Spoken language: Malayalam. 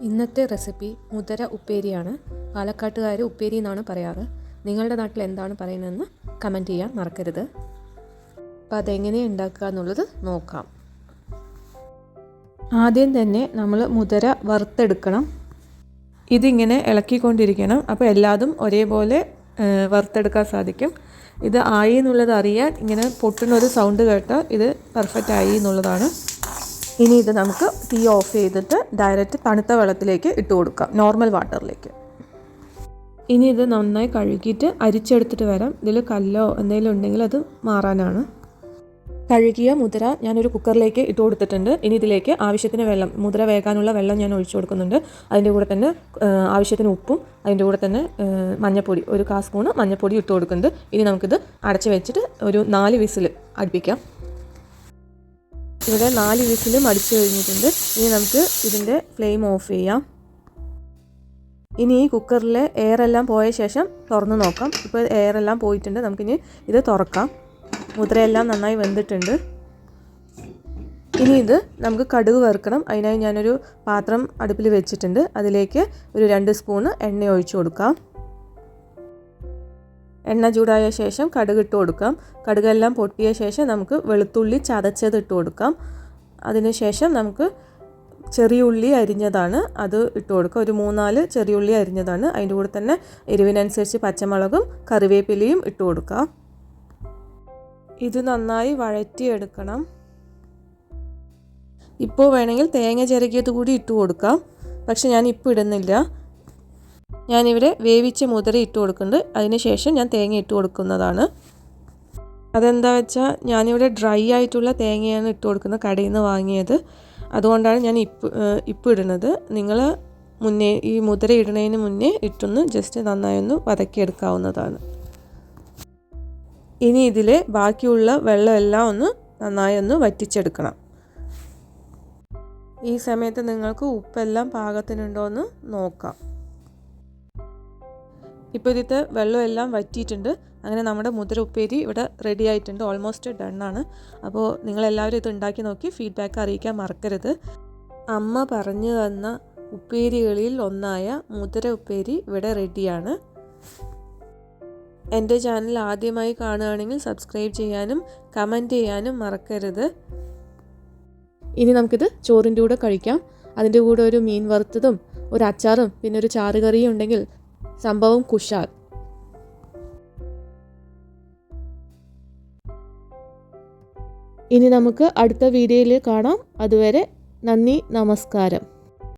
ഇന്നത്തെ റെസിപ്പി മുതര ഉപ്പേരിയാണ്. പാലക്കാട്ടുകാർ ഉപ്പേരി എന്നാണ് പറയാറ്. നിങ്ങളുടെ നാട്ടിൽ എന്താണ് പറയുന്നതെന്ന് കമന്റ് ചെയ്യാൻ മറക്കരുത്. അപ്പോൾ അതെങ്ങനെ ഉണ്ടാക്കുക എന്നുള്ളത് നോക്കാം. ആദ്യം തന്നെ നമ്മൾ മുതര വറുത്തെടുക്കണം. ഇതിങ്ങനെ ഇളക്കിക്കൊണ്ടിരിക്കണം. അപ്പോൾ എല്ലാതും ഒരേപോലെ വറുത്തെടുക്കാൻ സാധിക്കും. ഇത് ആയി എന്നുള്ളത് അറിയാൻ ഇങ്ങനെ പൊട്ടുന്ന ഒരു സൗണ്ട് കേട്ടാൽ ഇത് പെർഫെക്റ്റ് ആയി എന്നുള്ളതാണ്. ഇനി ഇത് നമുക്ക് തീ ഓഫ് ചെയ്തിട്ട് ഡയറക്റ്റ് തണുത്ത വെള്ളത്തിലേക്ക് ഇട്ട് കൊടുക്കാം. നോർമൽ വാട്ടറിലേക്ക് ഇനി ഇത് നന്നായി കഴുകിയിട്ട് അരിച്ചെടുത്തിട്ട് വരാം. ഇതിൽ കല്ലോ എന്തെങ്കിലും ഉണ്ടെങ്കിൽ അത് മാറാനാണ്. കഴുകിയ മുതിര ഞാനൊരു കുക്കറിലേക്ക് ഇട്ട് കൊടുത്തിട്ടുണ്ട്. ഇനി ഇതിലേക്ക് ആവശ്യത്തിന് വെള്ളം മുതിര വേകാനുള്ള വെള്ളം ഞാൻ ഒഴിച്ചു കൊടുക്കുന്നുണ്ട്. അതിന്റെ കൂടെ തന്നെ ആവശ്യത്തിന് ഉപ്പും അതിന്റെ കൂടെ തന്നെ മഞ്ഞപ്പൊടി ഒരു കാ സ്പൂണ് മഞ്ഞൾപ്പൊടി ഇട്ട് കൊടുക്കുന്നുണ്ട്. ഇനി നമുക്കിത് അടച്ച് വെച്ചിട്ട് ഒരു നാല് വിസിൽ അടുപ്പിക്കാം. ഇവിടെ നാല് വിസിലും അടിച്ചു കഴിഞ്ഞിട്ടുണ്ട്. ഇനി നമുക്ക് ഇതിന്റെ ഫ്ലെയിം ഓഫ് ചെയ്യാം. ഇനി ഈ കുക്കറിലെ എയർ എല്ലാം പോയ ശേഷം തുറന്ന് നോക്കാം. ഇപ്പോൾ എയർ എല്ലാം പോയിട്ടുണ്ട്. നമുക്കിനി ഇത് തുറക്കാം. മുദ്രയെല്ലാം നന്നായി വെന്തിട്ടുണ്ട്. ഇനി ഇത് നമുക്ക് കടുക് വറുക്കണം. അതിനായി ഞാനൊരു പാത്രം അടുപ്പിൽ വെച്ചിട്ടുണ്ട്. അതിലേക്ക് ഒരു രണ്ട് സ്പൂണ് എണ്ണ ഒഴിച്ചു കൊടുക്കാം. എണ്ണ ചൂടായ ശേഷം കടുക് ഇട്ട് കൊടുക്കാം. കടുകെല്ലാം പൊട്ടിയ ശേഷം നമുക്ക് വെളുത്തുള്ളി ചതച്ചത് ഇട്ട് കൊടുക്കാം. അതിനുശേഷം നമുക്ക് ചെറിയ ഉള്ളി അരിഞ്ഞതാണ് അത് ഇട്ട് കൊടുക്കുക. ഒരു മൂന്നാൽ ചെറിയ ഉള്ളി അരിഞ്ഞതാണ്. അതിന്റെ കൂടെ തന്നെ എരിവിനനുസരിച്ച് പച്ചമുളകും കറിവേപ്പിലയും ഇട്ട് കൊടുക്കാം ഇത് നന്നായി വഴറ്റിയെടുക്കണം. ഇപ്പോൾ വേണമെങ്കിൽ തേങ്ങ ചിരകിയത് കൂടി ഇട്ട് കൊടുക്കാം. പക്ഷെ ഞാൻ ഇപ്പോൾ ഇടുന്നില്ല. ഞാനിവിടെ വേവിച്ച മുതിര ഇട്ട് കൊടുക്കുന്നുണ്ട്. അതിനുശേഷം ഞാൻ തേങ്ങ ഇട്ട് കൊടുക്കുന്നതാണ്. അതെന്താ വെച്ചാൽ ഞാനിവിടെ ഡ്രൈ ആയിട്ടുള്ള തേങ്ങയാണ് ഇട്ട് കൊടുക്കുന്നത് കടയിൽ നിന്ന് വാങ്ങിയത്. അതുകൊണ്ടാണ് ഞാൻ ഇപ്പ് ഇപ്പം ഇടുന്നത്. നിങ്ങൾ മുന്നേ ഈ മുതിര ഇടുന്നതിന് മുന്നേ ഇട്ടൊന്ന് ജസ്റ്റ് നന്നായി ഒന്ന് വതക്കിയെടുക്കാവുന്നതാണ് ഇനി ഇതിൽ ബാക്കിയുള്ള വെള്ളമെല്ലാം ഒന്ന് നന്നായി ഒന്ന് വറ്റിച്ചെടുക്കണം. ഈ സമയത്ത് നിങ്ങൾക്ക് ഉപ്പെല്ലാം പാകത്തിനുണ്ടോ എന്ന് നോക്കാം. ഇപ്പോൾ ഇതിത്തെ വെള്ളമെല്ലാം വറ്റിയിട്ടുണ്ട്. അങ്ങനെ നമ്മുടെ മുതിര ഉപ്പേരി ഇവിടെ റെഡി ആയിട്ടുണ്ട്. ഓൾമോസ്റ്റ് ഡൺ ആണ്. അപ്പോൾ നിങ്ങളെല്ലാവരും ഇത് ഉണ്ടാക്കി നോക്കി. ഫീഡ്ബാക്ക് അറിയിക്കാൻ മറക്കരുത്. അമ്മ പറഞ്ഞു തന്ന ഉപ്പേരികളിൽ ഒന്നായ മുതിര ഉപ്പേരി ഇവിടെ റെഡിയാണ് എന്റെ ചാനൽ ആദ്യമായി കാണുകയാണെങ്കിൽ സബ്സ്ക്രൈബ് ചെയ്യാനും കമന്റ് ചെയ്യാനും മറക്കരുത്. ഇനി നമുക്കിത് ചോറിന്റെ കൂടെ കഴിക്കാം. അതിന്റെ കൂടെ ഒരു മീൻ വറുത്തതും ഒരു അച്ചാറും പിന്നെ ഒരു ചാറുകറിയും ഉണ്ടെങ്കിൽ സംഭവം കുഷാൽ ഇനി നമുക്ക് അടുത്ത വീഡിയോയിൽ കാണാം. അതുവരെ നന്ദി നമസ്കാരം.